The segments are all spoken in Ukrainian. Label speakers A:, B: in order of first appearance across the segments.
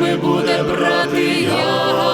A: ми
B: буде брати
A: я.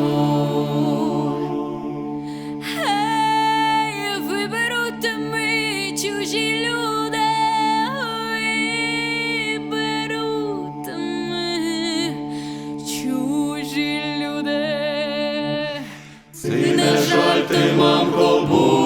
B: Сине жаль ти, мамко,
A: будь.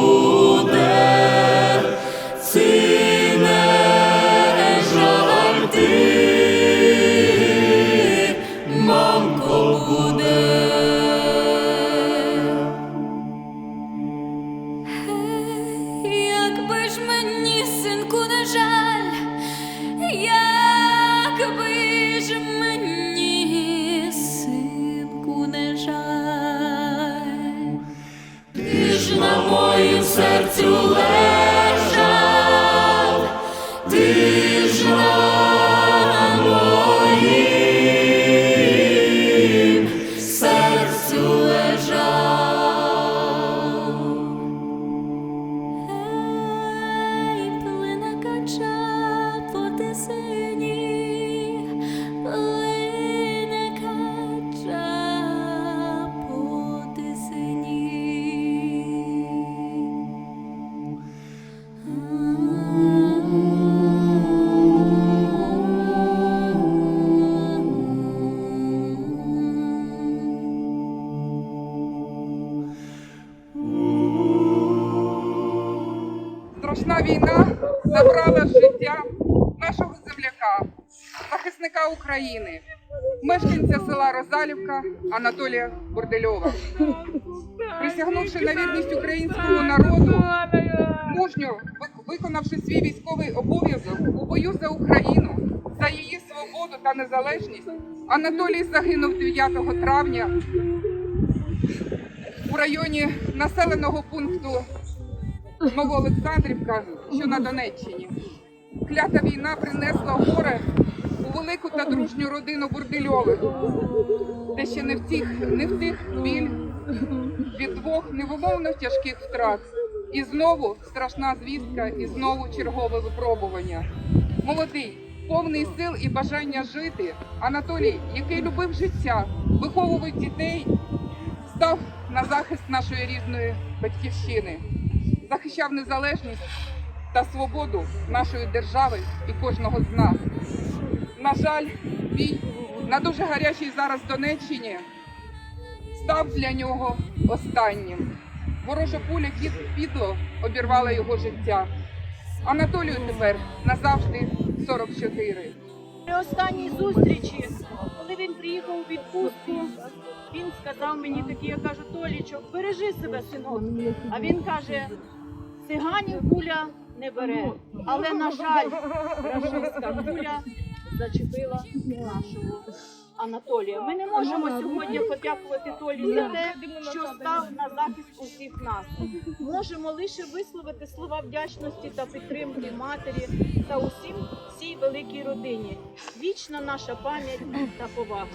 A: тобою
B: в
A: серцю
C: легко. Життя нашого земляка, захисника України, мешканця села Розалівка Анатолія Бордельова. Присягнувши на вірність українському народу, мужньо виконавши свій військовий обов'язок у бою за Україну, за її свободу та незалежність, Анатолій загинув 9 травня у районі населеного пункту Новоолександрівка, що на Донеччині. Клята війна принесла горе у велику та дружню родину Бурдельових, де ще не втіх, не втих біль від двох невимовно тяжких втрат. І знову страшна звістка, і знову чергове випробування. Молодий, повний сил і бажання жити, Анатолій, який любив життя, виховував дітей, став на захист нашої рідної батьківщини, захищав незалежність та свободу нашої держави і кожного з нас. На жаль, бій на дуже гарячій зараз Донеччині став для нього останнім. Ворожа пуля під- підло обірвала його життя. Анатолію тепер назавжди 44.
D: При останній зустрічі, коли він приїхав у відпустку, він сказав мені таке, я кажу, Толічок, бережи себе, синок. А він каже, циганів куля не бере. Але, на жаль, рашистська куля зачепила нашого Анатолія. Ми не можемо сьогодні подякувати Толі за те, що став на захист усіх нас. Можемо лише висловити слова вдячності та підтримки матері та усім всій великій родині. Вічна наша пам'ять та повага.